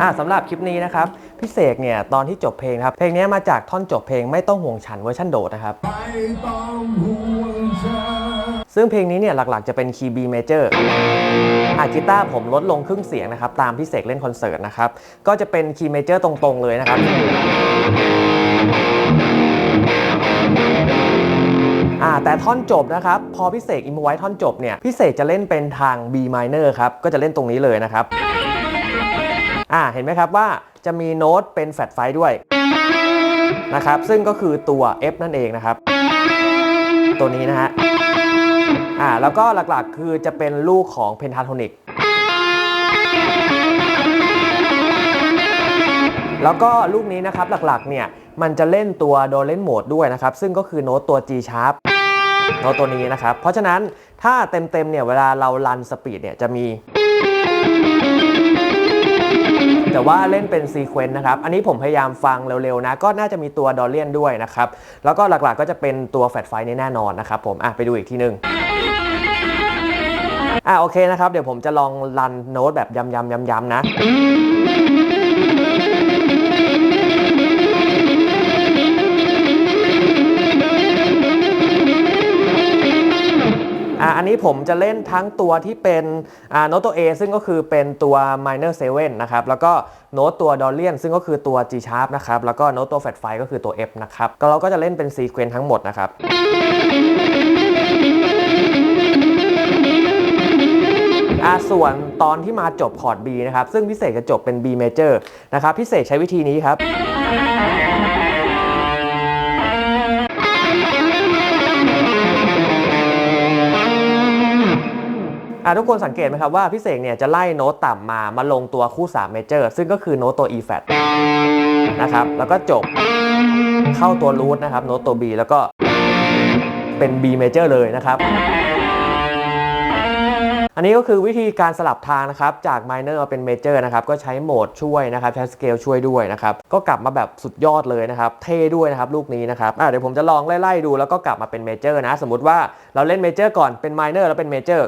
อ่าสำหรับคลิปนี้นะครับพี่เสกเนี่ยตอนที่จบเพลงครับเพลงนี้มาจากท่อนจบเพลงไม่ต้องห่วงฉันเวอร์ชันโดดนะครับไม่ต้องห่วงเธอซึ่งเพลงนี้เนี่ยหลักๆจะเป็นคีย์ B major อะกีตาร์ผมลดลงครึ่งเสียงนะครับตามพี่เสกเล่นคอนเสิร์ตนะครับก็จะเป็นคีย์ major ตรงๆเลยนะครับอ่าแต่ท่อนจบนะครับ พอพี่เสกอิมไว้ท่อนจบเนี่ยพี่เสกจะเล่นเป็นทาง B minor ครับ ก็จะเล่นตรงนี้เลยนะครับ อ่าเห็นไหมครับว่าจะมีโน้ตเป็นแฟลตไฟด้วยนะครับซึ่งก็คือตัว F นั่นเองนะครับ ตัวนี้นะฮะอ่าแล้วก็หลักๆคือจะเป็นลูกของเพนทาโทนิกแล้วก็ลูกนี้นะครับหลักๆเนี่ยมันจะเล่นตัวโดเล่นโหมดด้วยนะครับ ซึ่งก็คือโน้ตตัว G sharp โน้ตตัวนี้นะครับ เพราะฉะนั้นถ้าเต็มๆเนี่ยเวลาเรารันสปีดเนี่ยจะมี แต่ว่าเล่นเป็นซีเควนต์นะครับ อันนี้ผมพยายามฟังเร็วๆนะ ก็น่าจะมีตัวดอลเลียนด้วยนะครับ แล้วก็หลักๆก็จะเป็นตัวแฟลตไฟนี่แน่นอนนะครับผมอะไปดูอีกทีหนึงอะโอเคนะครับ เดี๋ยวผมจะลองรันโน้ตแบบย้ำๆยำๆนะ อันนี้ผมจะเล่นทั้งตัวที่เป็นโน้ตตัว A ซึ่งก็คือเป็นตัว minor 7นะครับ แล้วก็โน้ตตัว d o l l i a n ซึ่งก็คือตัว G sharp นะครับ แล้วก็โน้ตตัว fat 5ก็คือตัว F นะครับ ก็เราก็จะเล่นเป็นซีเควนต์ทั้งหมดนะครับอ่าส่วนตอนที่มาจบคอร์ด B นะครับ ซึ่งพิเศษจะจบเป็น B major นะครับ พิเศษใช้วิธีนี้ครับ ทุกคนสังเกตไหมครับว่าพิเสกเนี่ยจะไล่โน้ตต่ำมามาลงตัวคู่3 major ซึ่งก็คือโน้ตตัว E flat นะครับแล้วก็จบเข้าตัวรูทนะครับโน้ตตัว B แล้วก็เป็น B major เลยนะครับ อันนี้ก็คือวิธีการสลับทางนะครับ จาก minor มาเป็น major นะครับ ก็ใช้โหมดช่วยนะครับ ใช้สเกลช่วยด้วยนะครับ ก็กลับมาแบบสุดยอดเลยนะครับ เท่ด้วยนะครับ ลูกนี้นะครับเดี๋ยวผมจะลองไล่ๆดูแล้วก็กลับมาเป็น major นะ สมมติว่าเราเล่น major ก่อนเป็น minor แล้วเป็น major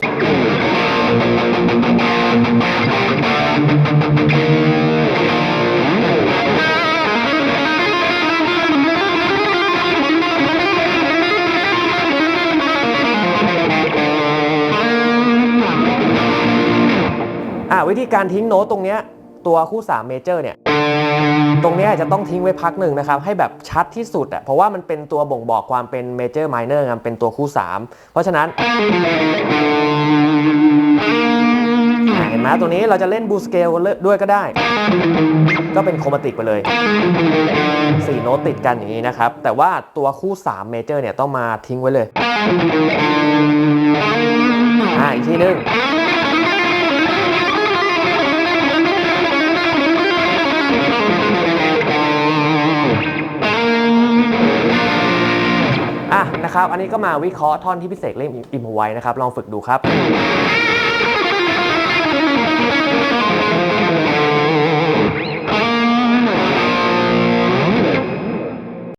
วิธีการทิ้งโน้ตตรงเนี้ยตัวคู่3เมเจอร์เนี่ยตรงนี้ยจะต้องทิ้งไว้พักหนึ่งนะครับ ให้แบบชัดที่สุดอะเพราะว่ามันเป็นตัวบ่งบอกความเป็นเมเจอร์ไมเนอร์มันเป็นตัวคู่ 3 เพราะฉะนั้น เห็นไหมตัวนี้เราจะเล่นบูสเกลด้วยก็ได้ ก็เป็นโครมาติกไปเลย 4 โน้ตติดกันอย่างนี้นะครับ แต่ว่าตัวคู่3เมเจอร์เนี่ยต้องมาทิ้งไว้เลย อ่าอีกทีหนึง นะครับ อันนี้ก็มาวิเคราะห์ท่อนที่พิเศษเล่นอิมพไว้นะครับ ลองฝึกดูครับ